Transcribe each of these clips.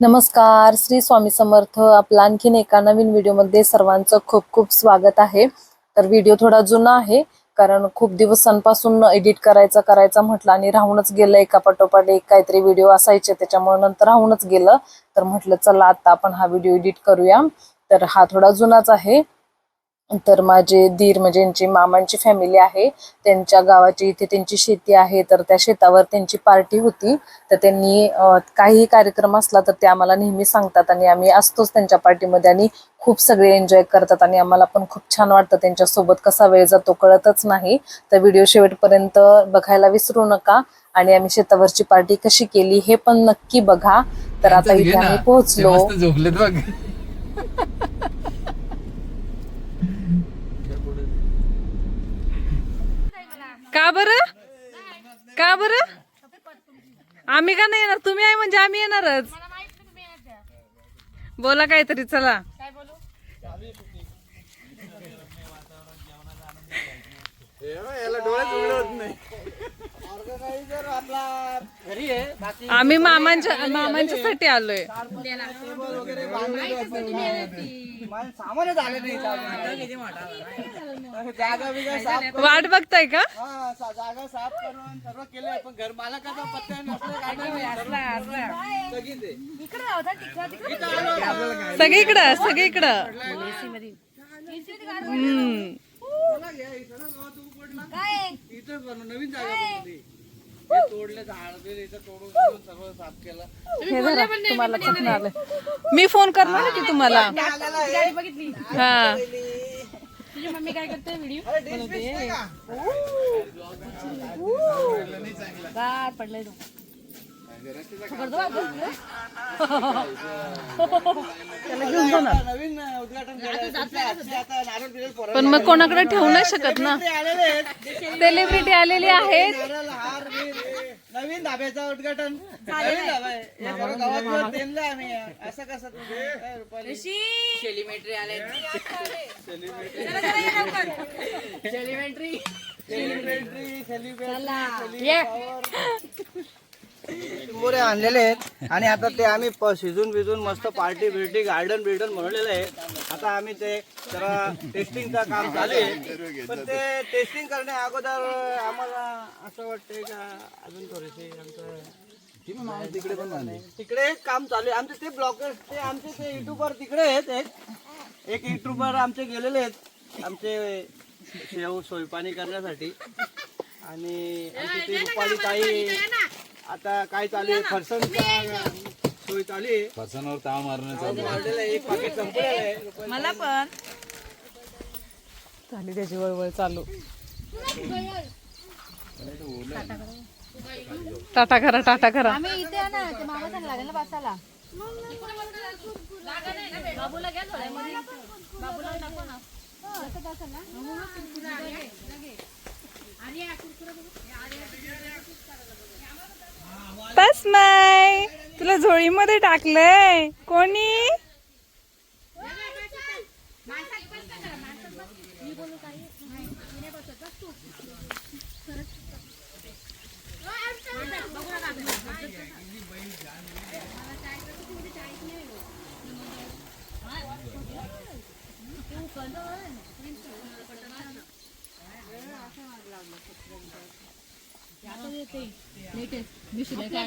नमस्कार श्री स्वामी समर्थ. आपला आणखीन एका नवीन व्हिडिओमध्ये सर्वांचं खूप खूप स्वागत आहे. तर व्हिडिओ थोडा जुना आहे कारण खूप दिवसांपासून एडिट करायचा करायचा म्हटलं आणि राहूनच गेलं. एका पाठोपाठ एक काहीतरी व्हिडिओ असायचे त्याच्यामुळे नंतर राहूनच गेलं. तर म्हटलं चला आता आपण हा व्हिडिओ एडिट करूया. तर हा थोडा जुनाच आहे. तर माझे दीर म्हणजे यांची मामांची फॅमिली आहे त्यांच्या गावाची इथे त्यांची शेती आहे तर त्या शेतावर त्यांची पार्टी होती. तर त्यांनी अ, काहीही कार्यक्रम असला तर ते आम्हाला नेहमी सांगतात आणि आम्ही असतोच त्यांच्या पार्टीमध्ये आणि खूप सगळे एन्जॉय करतात आणि आम्हाला पण खूप छान वाटतं त्यांच्यासोबत कसा वेळ जातो कळतच नाही. तर व्हिडिओ शेवटपर्यंत बघायला विसरू नका आणि आम्ही शेतावरची पार्टी कशी केली हे पण नक्की बघा. तर आता इथे. आम्ही पोहोचलो मस्त झोपलेत बघ का बरं? का बरं? आम्ही का नाही येणार? तुम्ही आहे म्हणजे आम्ही येणारच. बोला काहीतरी चला. आम्ही मामांच्या मामांच्यासाठी आलोय. वाट बघताय का? जागा साफ करून सर्व केलंय पण घर मालकाचा पत्ता नसलं सगळीकडं सगळीकडं. हम्म. काय घ्या, नवीन जागा हे तोडले झाड बिड इथं तोडून बिडून सर्व साफ केलं. धरा, तुम्हाला चष्मा आलाय. मी फोन करणार आहे की तुम्हाला? हा. अरे, dish बिश नाही का? आता नवीन पण मग कोणाकडे ठेवू नाही शकत ना? ते आलेले आहेत. सेलिब्रिटी आलेली आहेत नारळ, हार, बीर, हे. नवीन धाब्याचं उद्घाटन नवीन धाबा आहे. असं कसं सेलिब्रिटी मोरे आणलेले आहेत. आणि आता ते आम्ही शिजून बिजून मस्त पार्टी बिर्टी गार्डन बिर्डन बनवलेलं आहे. आता आम्ही ते जरा टेस्टिंगचं काम चालू आहे. पण ते टेस्टिंग करण्या अगोदर आम्हाला असं वाटतंय का अजून थोडेसे आमचं तिकडे पण. तिकडे काम चालू आहे. आमचे ते ब्लॉगर ते आमचे ते युट्यूबर तिकडे आहेत. एक एक युट्यूबर आमचे गेलेले आहेत. आमचे शेव सोयपाणी करण्यासाठी. आणि आमची ती रुपाली ताई आता काय चालू आहे? फरसाणचा सोय चालू आहे? फरसाणावर ताव मारणं चालू आहे. एक पाकिट संपलेलं आहे. मला पण. झाली त्याची वळवळ चालू. टाटा करा टाटा करा. आम्ही इथे आहे ना ते मामा सांग लागेल ना बसायला बस माय. तुला झोळीमध्ये टाकलंय. कोणी?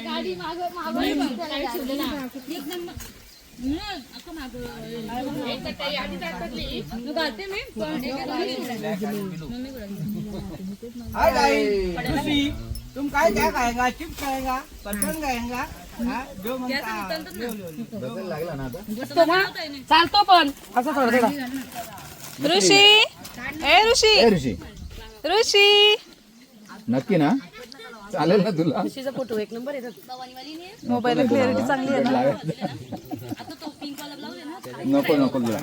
गाडी मागं- मागं हाय खुशी तुम काय क्या खाएगा चिप्स खाएगा पतंग खाएगा हाँ, जो मन का लो, लो, लो। बसायला लागला ना आता चालतो पण असं थोडं थोडं ऋषी. ए ऋषी. ए ऋषी. ऋषी. नक्की ना? चालेल ना तुला? मोबाईल क्लिअरिटी चांगली आहे ना? नको नको तुला.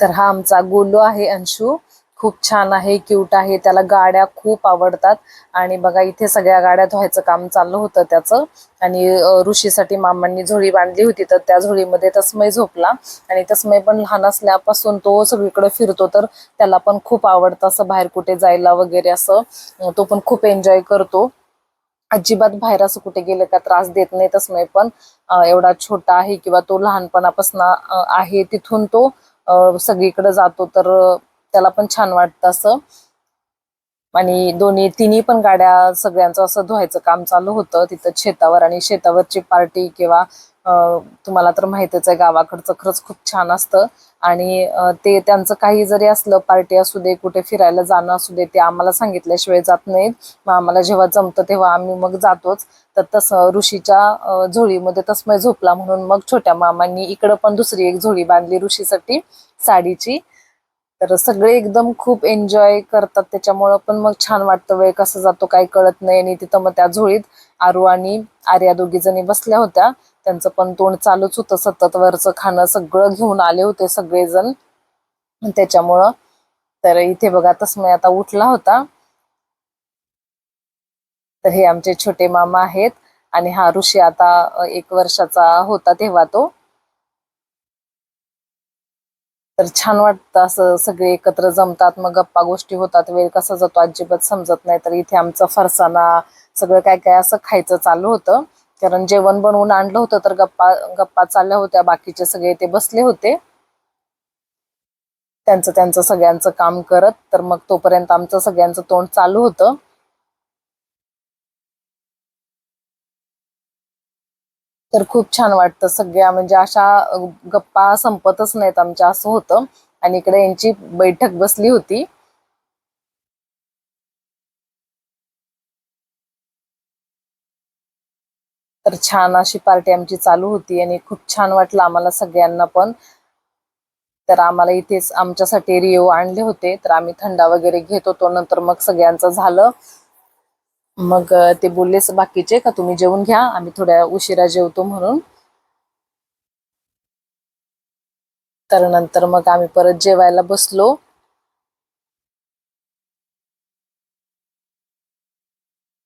तर हा आमचा गोलू आहे अंशू. खूप छान आहे क्यूट आहे त्याला गाड्या खूप आवडतात. आणि बघा इथे सगळ्या गाड्या धुवायचं काम चाललं होतं त्याचं. आणि ऋषीसाठी मामांनी झोळी बांधली होती तर त्या झोळीमध्ये तस्मय झोपला. आणि तस्मय पण लहान असल्यापासून तो सगळीकडे फिरतो तर त्याला पण खूप आवडतं असं बाहेर कुठे जायला वगैरे असं. तो पण खूप एन्जॉय करतो. अजिबात बाहेर असं कुठे गेलं का त्रास देत नाही तसमय पण. एवढा छोटा आहे किंवा तो लहानपणापासून आहे तिथून तो सगळीकडे जातो तर त्याला पण छान वाटतं असं. आणि दोन्ही तिन्ही पण गाड्या सगळ्यांचं असं धुवायचं काम चालू होतं तिथं शेतावर. आणि शेतावरची पार्टी किंवा तुम्हाला तर माहितीच आहे गावाकडचं खरंच खूप छान असतं. आणि ते त्यांचं काही जरी असलं पार्टी असू दे कुठे फिरायला जाणं असू दे ते आम्हाला सांगितल्याशिवाय जात नाहीत. मग आम्हाला जेव्हा जमतं तेव्हा आम्ही मग जातोच. तर तसं ऋषीच्या झोळीमध्ये तसमय झोपला म्हणून मग छोट्या मामांनी इकडं पण दुसरी एक झोळी बांधली ऋषीसाठी साडीची. तर सगळे एकदम खूप एन्जॉय करतात. त्याच्यामुळं पण मग छान वाटतं. वेळ कसा जातो काही कळत नाही. आणि तिथं मग त्या झोळीत आरू आणि आर्या दोघी जणी बसल्या होत्या. त्यांचं पण तोंड चालूच होतं सतत. वरचं खाणं सगळं घेऊन आले होते सगळेजण. त्याच्यामुळं तर इथे बघा तस्मय आता उठला होता. तर हे आमचे छोटे मामा आहेत. आणि हा ऋषी आता एक वर्षाचा होता तेव्हा तो. तर छान वाटतं असं सगळे एकत्र जमतात मग गप्पा गोष्टी होतात वेळ कसा जातो अजिबात समजत नाही. तर इथे आमचं फरसाना सगळं काय काय असं खायचं चालू होतं. कारण जेवण बनवून आणलं होतं तर गप्पा गप्पा चालल्या होत्या. बाकीचे सगळे ते बसले होते. त्यांचं त्यांचं सगळ्यांचं काम करत तर मग तोपर्यंत आमचं सगळ्यांचं तोंड चालू होतं. तर खूप छान वाटतं सगळ्या म्हणजे अशा गप्पा संपतच नाहीत आमच्या असं होतं. आणि इकडे यांची बैठक बसली होती. तर छान अशी पार्टी आमची चालू होती आणि खूप छान वाटलं आम्हाला सगळ्यांना पण. तर आम्हाला इथेच आमच्यासाठी रिओ आणले होते. तर आम्ही थंडा वगैरे घेत होतो. नंतर मग सगळ्यांचं झालं. मग ते बोललेच बाकीचे का तुम्ही जेवून घ्या आम्ही थोड्या उशिरा जेवतो म्हणून. तर नंतर मग आम्ही परत जेवायला बसलो.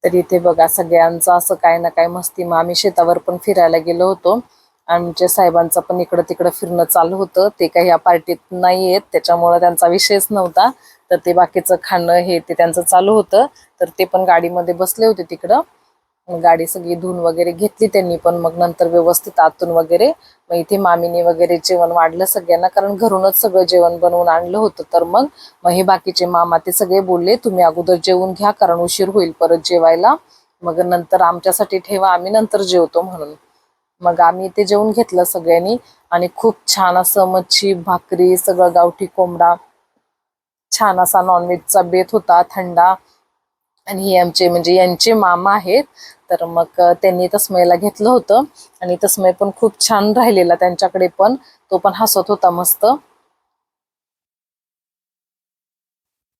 तर इथे बघा सगळ्यांचं असं काय ना काय मस्ती मग आम्ही शेतावर पण फिरायला गेलो होतो. आमच्या साहेबांचं पण इकडं तिकडं फिरणं चालू होतं. ते काही या पार्टीत नाही आहेत त्याच्यामुळे त्यांचा विषयच नव्हता. तर ते बाकीचं खाणं हे ते त्यांचं चालू होतं. तर ते पण गाडीमध्ये बसले होते तिकडं. गाडी सगळी धुवून वगैरे घेतली त्यांनी पण. मग नंतर व्यवस्थित आतून वगैरे. मग इथे मामीने वगैरे जेवण वाढलं सगळ्यांना. कारण घरूनच सगळं जेवण बनवून आणलं होतं. तर मग मग हे बाकीचे मामा ते सगळे बोलले तुम्ही अगोदर जेवून घ्या कारण उशीर होईल परत जेवायला. मग नंतर आमच्यासाठी ठेवा आम्ही नंतर जेवतो म्हणून. मग आम्ही ते जेवून घेतलं सगळ्यांनी. आणि खूप छान असं मच्छी भाकरी सगळं गावठी कोंबडा. छान असा नॉनव्हेजचा बेत होता थंडा. आणि हे आमचे म्हणजे यांचे मामा आहेत. तर मग त्यांनी तस्मयला घेतलं होतं. आणि तस्मय पण खूप छान राहिलेला त्यांच्याकडे पण. तो पण हसत होता मस्त.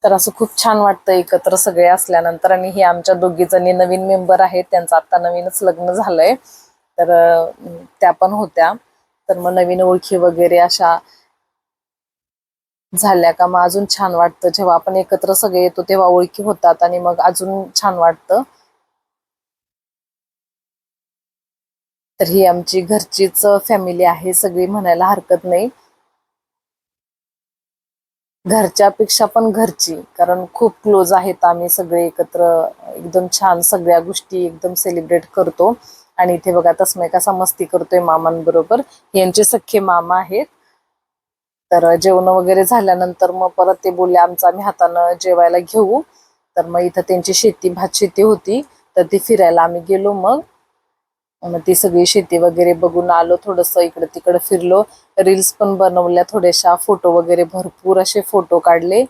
तर असं खूप छान वाटतं एकत्र सगळे असल्यानंतर. आणि हे आमच्या दोघी जणी नवीन मेंबर आहेत. त्यांचं आता नवीनच लग्न झालंय. तर त्या पण होत्या. तर मग नवीन ओळखी वगैरे अशा झाल्या का? मग अजून छान वाटतं. जेव्हा आपण एकत्र सगळे येतो तेव्हा ओळखी होतात आणि मग अजून छान वाटतं. तर ही आमची घरचीच फॅमिली आहे. सगळी म्हणायला हरकत नाही. घरच्यापेक्षा पण घरची. कारण खूप क्लोज आहेत आम्ही सगळे एकत्र. एकदम छान सगळ्या गोष्टी एकदम सेलिब्रेट करतो. आणि इथे बघा तस्मय कसा मस्ती करतोय मामांबरोबर. यांचे सख्खे मामा आहेत. तर जेवण वगैरे झाल्यानंतर मग परत ते बोलले आमचं आम्ही हातानं जेवायला घेऊ. तर मग इथं त्यांची शेती भात शेती होती. तर ती फिरायला आम्ही गेलो मग. मग ती सगळी शेती वगैरे बघून आलो थोडस इकडं तिकडं फिरलो. रील्स पण बनवल्या थोड्याशा फोटो वगैरे भरपूर असे फोटो काढले.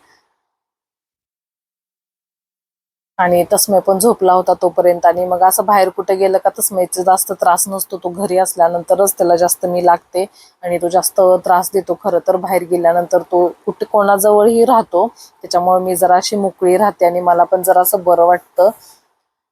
आणि तस्मय पण झोपला होता तोपर्यंत. आणि मग असं बाहेर कुठे गेलं का तस्मयचा जास्त त्रास नसतो तो घरी असल्यानंतरच त्याला जास्त मी लागते. आणि तो जास्त त्रास देतो खरं तर बाहेर गेल्यानंतर तो कुठे कोणाजवळही राहतो. त्याच्यामुळे मी जरा अशी मोकळी राहते आणि मला पण जरा असं बरं वाटतं.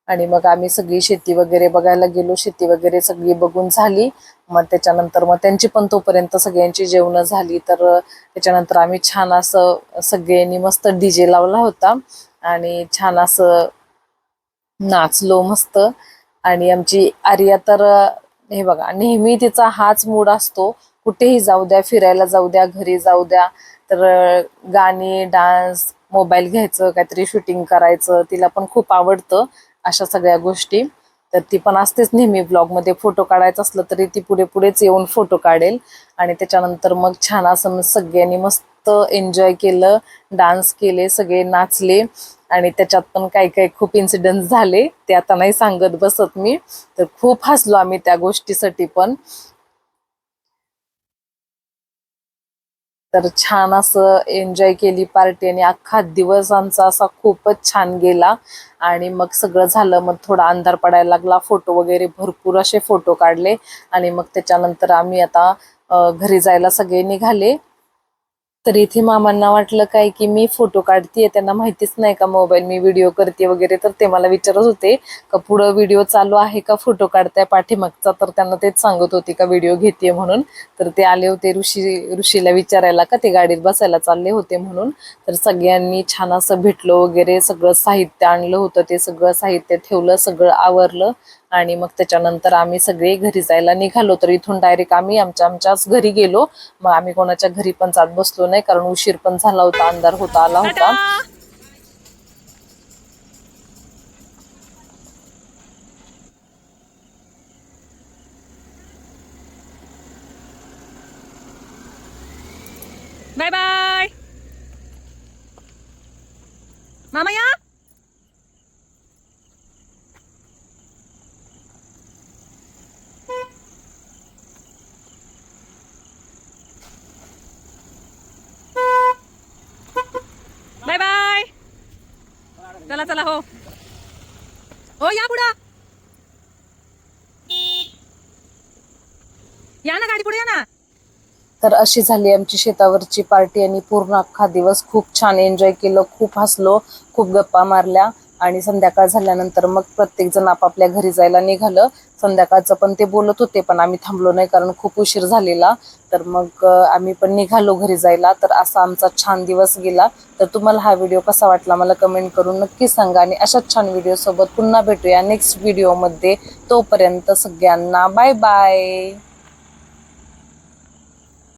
आणि मग आम्ही सगळी शेती वगैरे बघायला गेलो. शेती वगैरे सगळी बघून झाली. मग त्याच्यानंतर मग त्यांची पण तोपर्यंत सगळ्यांची जेवणं झाली. तर त्याच्यानंतर आम्ही छान असं सगळ्यांनी मस्त डीजे लावला होता. आणि छान असं नाचलो मस्त. आणि आमची आर्या तर हे बघा नेहमी तिचा हाच मूड असतो. कुठेही जाऊ द्या फिरायला जाऊ द्या घरी जाऊ द्या तर गाणी डान्स मोबाईल घ्यायचं काहीतरी शूटिंग करायचं तिला पण खूप आवडतं अशा सगळ्या गोष्टी. तर ती पण असतेच नेहमी ब्लॉगमध्ये फोटो काढायचं असलं तरी ती पुढे पुढेच येऊन फोटो काढेल. आणि त्याच्यानंतर मग छान असं सगळ्यांनी मस्त एन्जॉय केलं डान्स केले सगळे नाचले आणि त्याच्यात पण काही काही खूप इन्सिडेंट झाले. ते आता नाही सांगत बसत मी तर खूप हसलो आम्ही त्या गोष्टीसाठी पण. तर छान असं एन्जॉय केली पार्टी आणि अख्खा दिवस आमचा असा खूपच छान गेला. आणि मग सगळं झालं मग थोडा अंधार पडायला लागला फोटो वगैरे भरपूर असे फोटो काढले आणि मग त्याच्यानंतर आम्ही आता घरी जायला सगळे निघाले. तर इथे मामांना वाटलं काय की मी फोटो काढतीये त्यांना माहितीच नाही का मोबाईल मी व्हिडिओ करते वगैरे तर ते मला विचारत होते का पुढं व्हिडिओ चालू आहे का फोटो काढताय पाठीमागचा? तर त्यांना तेच सांगत होते का व्हिडिओ घेते म्हणून. तर ते आले होते ऋषी ऋषीला विचारायला का ते गाडीत बसायला चालले होते म्हणून. तर सगळ्यांनी छान असं भेटलो वगैरे सगळं साहित्य आणलं होतं ते सगळं साहित्य ठेवलं सगळं आवरलं. आणि मग त्याच्यानंतर आम्ही सगळे घरी जायला निघालो तर इथून डायरेक्ट आम्ही आमच्या आमच्याच घरी गेलो. मग आम्ही कोणाच्या घरी पण जात बसलो नाही कारण उशीर पण झाला होता अंधार होता आला होता. Bye bye! मामा या बाय बाय चला चला हो. हो या पुढं. या ना गाडी पुढे या ना. तर अशी झाली आमची शेतावरची पार्टी आणि पूर्ण अख्खा दिवस खूप छान एन्जॉय केलं खूप हसलो खूप गप्पा मारल्या. आणि संध्याकाळ झाल्यानंतर मग प्रत्येक जण आपापल्या घरी जायला निघालं. संध्याकाळचं पण ते बोलत होते पण आम्ही थांबलो नाही कारण खूप उशीर झालेला. तर मग आम्ही पण निघालो घरी जायला. तर असा आमचा छान दिवस गेला. तर तुम्हाला हा व्हिडिओ कसा वाटला मला कमेंट करून नक्की सांगा. आणि अशाच छान व्हिडिओ सोबत पुन्हा भेटूया नेक्स्ट व्हिडिओमध्ये. तोपर्यंत सगळ्यांना बाय बाय.